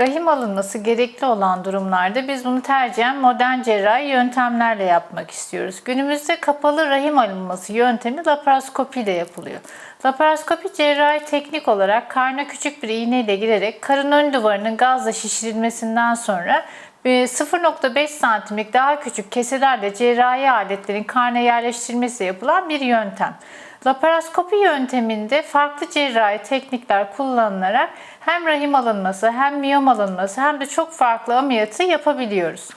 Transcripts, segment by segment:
Rahim alınması gerekli olan durumlarda biz bunu tercihen modern cerrahi yöntemlerle yapmak istiyoruz. Günümüzde kapalı rahim alınması yöntemi laparoskopi ile yapılıyor. Laparoskopi cerrahi teknik olarak karna küçük bir iğne ile girerek karın ön duvarının gazla şişirilmesinden sonra 0.5 santimlik daha küçük keselerle cerrahi aletlerin karna yerleştirilmesi yapılan bir yöntem. Laparoskopi yönteminde farklı cerrahi teknikler kullanılarak hem rahim alınması hem miyom alınması hem de çok farklı ameliyatı yapabiliyoruz.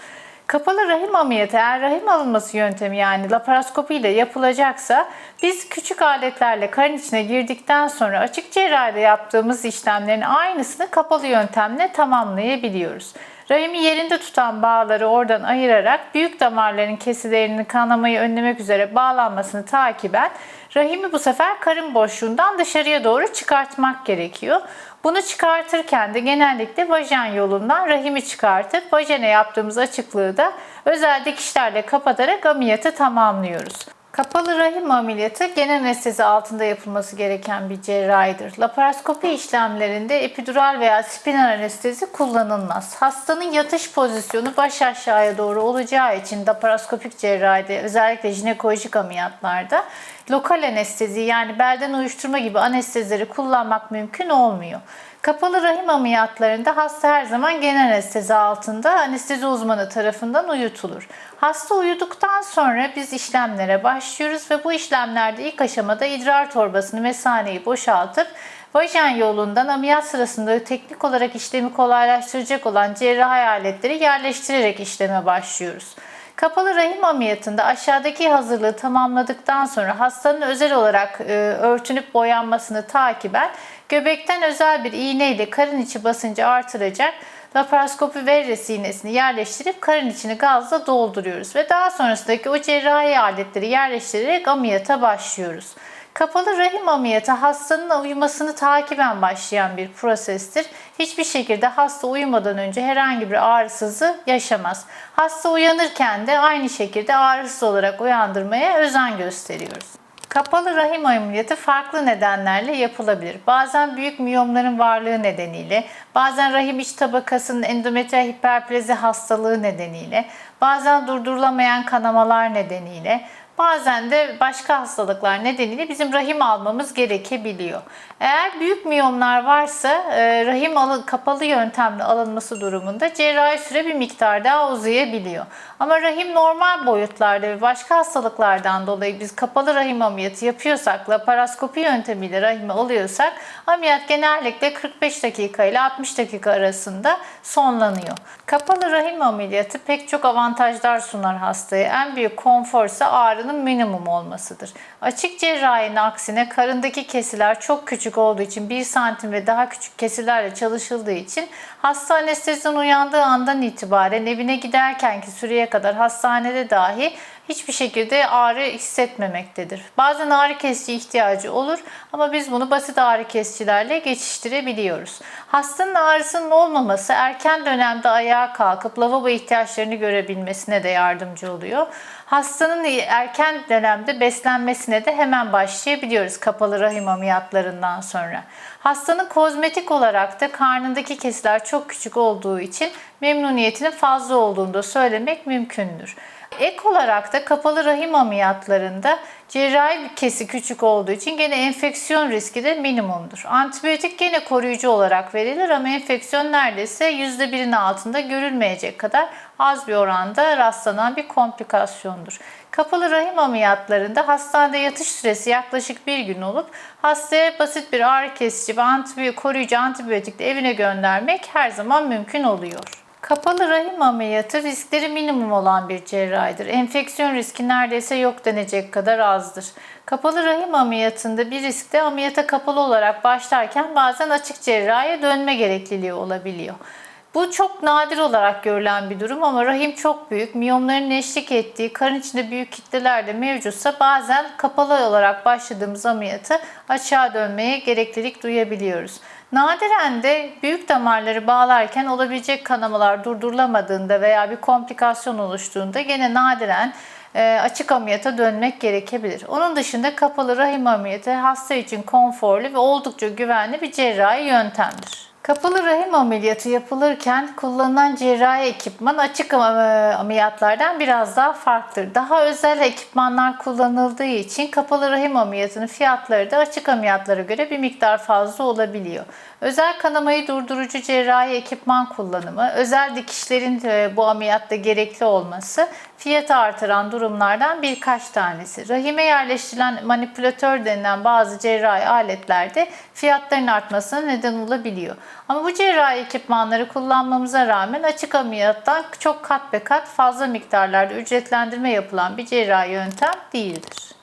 Kapalı rahim ameliyatı eğer rahim alınması yöntemi yani laparoskopi ile yapılacaksa biz küçük aletlerle karın içine girdikten sonra açık cerrahide yaptığımız işlemlerin aynısını kapalı yöntemle tamamlayabiliyoruz. Rahimi yerinde tutan bağları oradan ayırarak büyük damarların kesilerinin kanamayı önlemek üzere bağlanmasını takiben rahimi bu sefer karın boşluğundan dışarıya doğru çıkartmak gerekiyor. Bunu çıkartırken de genellikle vajen yolundan rahimi çıkartıp vajene yaptığımız açıklığı da özel dikişlerle kapatarak ameliyatı tamamlıyoruz. Kapalı rahim ameliyatı genel anestezi altında yapılması gereken bir cerrahidir. Laparoskopi işlemlerinde epidural veya spinal anestezi kullanılmaz. Hastanın yatış pozisyonu baş aşağıya doğru olacağı için laparoskopik cerrahide özellikle jinekolojik ameliyatlarda lokal anestezi yani belden uyuşturma gibi anestezileri kullanmak mümkün olmuyor. Kapalı rahim ameliyatlarında hasta her zaman genel anestezi altında anestezi uzmanı tarafından uyutulur. Hasta uyuduktan sonra biz işlemlere başlıyoruz ve bu işlemlerde ilk aşamada idrar torbasını ve sahneyi boşaltıp vajen yolundan ameliyat sırasında teknik olarak işlemi kolaylaştıracak olan cerrahi aletleri yerleştirerek işleme başlıyoruz. Kapalı rahim ameliyatında aşağıdaki hazırlığı tamamladıktan sonra hastanın özel olarak e, örtünüp boyanmasını takiben göbekten özel bir iğne ile karın içi basıncı artıracak laparoskopi verres iğnesini yerleştirip karın içini gazla dolduruyoruz ve daha sonrasındaki o cerrahi aletleri yerleştirerek ameliyata başlıyoruz. Kapalı rahim ameliyatı hastanın uyumasını takiben başlayan bir prosestir. Hiçbir şekilde hasta uyumadan önce herhangi bir ağrısızı yaşamaz. Hasta uyanırken de aynı şekilde ağrısız olarak uyandırmaya özen gösteriyoruz. Kapalı rahim ameliyatı farklı nedenlerle yapılabilir. Bazen büyük miyomların varlığı nedeniyle, bazen rahim iç tabakasının endometriyal hiperplezi hastalığı nedeniyle, bazen durdurulamayan kanamalar nedeniyle, Bazen de başka hastalıklar nedeniyle bizim rahim almamız gerekebiliyor. Eğer büyük miyomlar varsa e, rahim alın, kapalı yöntemle alınması durumunda cerrahi süre bir miktar daha uzayabiliyor. Ama rahim normal boyutlarda ve başka hastalıklardan dolayı biz kapalı rahim ameliyatı yapıyorsak, laparoskopi yöntemiyle rahimi alıyorsak ameliyat genellikle 45 dakika ile 60 dakika arasında sonlanıyor. Kapalı rahim ameliyatı pek çok avantajlar sunar hastaya. En büyük konfor ise ağrının minimum olmasıdır. Açık cerrahinin aksine karındaki kesiler çok küçük olduğu için 1 santim ve daha küçük kesilerle çalışıldığı için hasta anesteziden uyandığı andan itibaren evine giderkenki süreye kadar hastanede dahi hiçbir şekilde ağrı hissetmemektedir. Bazen ağrı kesici ihtiyacı olur ama biz bunu basit ağrı kesicilerle geçiştirebiliyoruz. Hastanın ağrısının olmaması erken dönemde ayağa kalkıp lavabo ihtiyaçlarını görebilmesine de yardımcı oluyor. Hastanın erken dönemde beslenmesine de hemen başlayabiliyoruz kapalı rahim ameliyatlarından sonra. Hastanın kozmetik olarak da karnındaki kesiler çok küçük olduğu için memnuniyetinin fazla olduğunu da söylemek mümkündür. Ek olarak da kapalı rahim ameliyatlarında cerrahi kesi küçük olduğu için gene enfeksiyon riski de minimumdur. Antibiyotik gene koruyucu olarak verilir ama enfeksiyon neredeyse %1'in altında görülmeyecek kadar az bir oranda rastlanan bir komplikasyondur. Kapalı rahim ameliyatlarında hastanede yatış süresi yaklaşık bir gün olup hastaya basit bir ağrı kesici ve antibiyo koruyucu antibiyotikle evine göndermek her zaman mümkün oluyor. Kapalı rahim ameliyatı riskleri minimum olan bir cerrahidir. Enfeksiyon riski neredeyse yok denecek kadar azdır. Kapalı rahim ameliyatında bir riskte ameliyata kapalı olarak başlarken bazen açık cerrahiye dönme gerekliliği olabiliyor. Bu çok nadir olarak görülen bir durum ama rahim çok büyük, miyomların eşlik ettiği karın içinde büyük kitleler de mevcutsa bazen kapalı olarak başladığımız ameliyatı açığa dönmeye gereklilik duyabiliyoruz. Nadiren de büyük damarları bağlarken olabilecek kanamalar durdurulamadığında veya bir komplikasyon oluştuğunda gene nadiren e, açık ameliyata dönmek gerekebilir. Onun dışında kapalı rahim ameliyatı hasta için konforlu ve oldukça güvenli bir cerrahi yöntemdir. Kapalı rahim ameliyatı yapılırken kullanılan cerrahi ekipman açık am- ameliyatlardan biraz daha farklıdır. Daha özel ekipmanlar kullanıldığı için kapalı rahim ameliyatının fiyatları da açık ameliyatlara göre bir miktar fazla olabiliyor. Özel kanamayı durdurucu cerrahi ekipman kullanımı, özel dikişlerin e, bu ameliyatta gerekli olması fiyatı artıran durumlardan birkaç tanesi. Rahime yerleştirilen manipülatör denilen bazı cerrahi aletlerde fiyatların artmasına neden olabiliyor. Ama bu cerrahi ekipmanları kullanmamıza rağmen açık ameliyattan çok kat be kat fazla miktarlarda ücretlendirme yapılan bir cerrahi yöntem değildir.